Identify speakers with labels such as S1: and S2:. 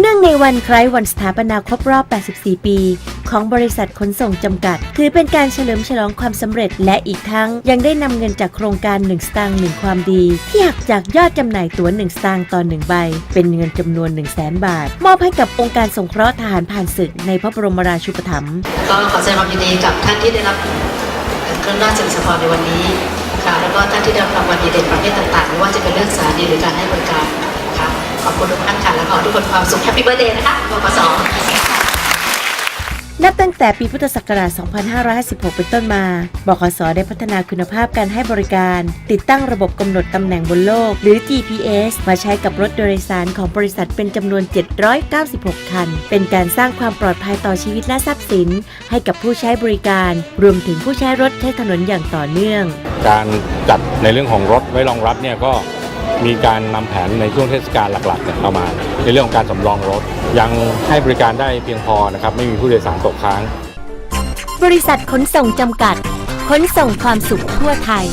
S1: เนื่องในวันคล้ายวันสถาปนาครบรอบ 84 ปี ของบริษัทขนส่งจำกัด ถือเป็นการเฉลิมฉลองความสำเร็จและอีกทั้งยังได้นำเงินจากโครงการ 1 สตางค์1ความดี ที่หักจากยอดจำหน่ายตั๋ว 1 สตางค์ต่อ 1 ใบ เป็นเงินจำนวน 1 0 0 0 0แบาท มอบให้กับองค์การสงเคราะห์ทหารผ่านศึกในพระบรมราชูปถัมภ์
S2: ก็ขอแสดงความยินดีกับท่านที่ได้รับเครื่องราชสิริพรในวันนี้ค่ะแล้วก็ท่านที่ได้รับรางวัลดีเด่นประเภทต่างๆไม่ว่าจะเป็นเรื่องสารดีหรือการให้บริ ขอบคุณทุกท่านค่ะและขอให้ทุกคนความสุขแฮปปี้เบ t ร์ a เดย์นะคะบกส
S1: นับตั้งแต่ปีพุทธศักราช 2556 เป็นต้นมา บขส ได้พัฒนาคุณภาพการให้บริการ ติดตั้งระบบกำหนดตำแหน่งบนโลก หรือ GPS มาใช้กับรถโดยสารของบริษัทเป็นจำนวน 796 คัน เป็นการสร้างความปลอดภัยต่อชีวิตและทรัพย์สิน ให้กับผู้ใช้บริการ รวมถึงผู้ใช้รถใช้ถนนอย่างต่อเนื่อง
S3: การจัดในเรื่องของรถไว้รองรับเนี่ยก็ มีการนำแผนในช่วงเทศกาลหลักๆเนี่ยเข้ามา ในเรื่องของการสำรองรถ ยังให้บริการได้เพียงพอนะครับไม่มีผู้โดยสารตกค้าง
S1: บริษัทขนส่งจำกัด ขนส่งความสุขทั่วไทย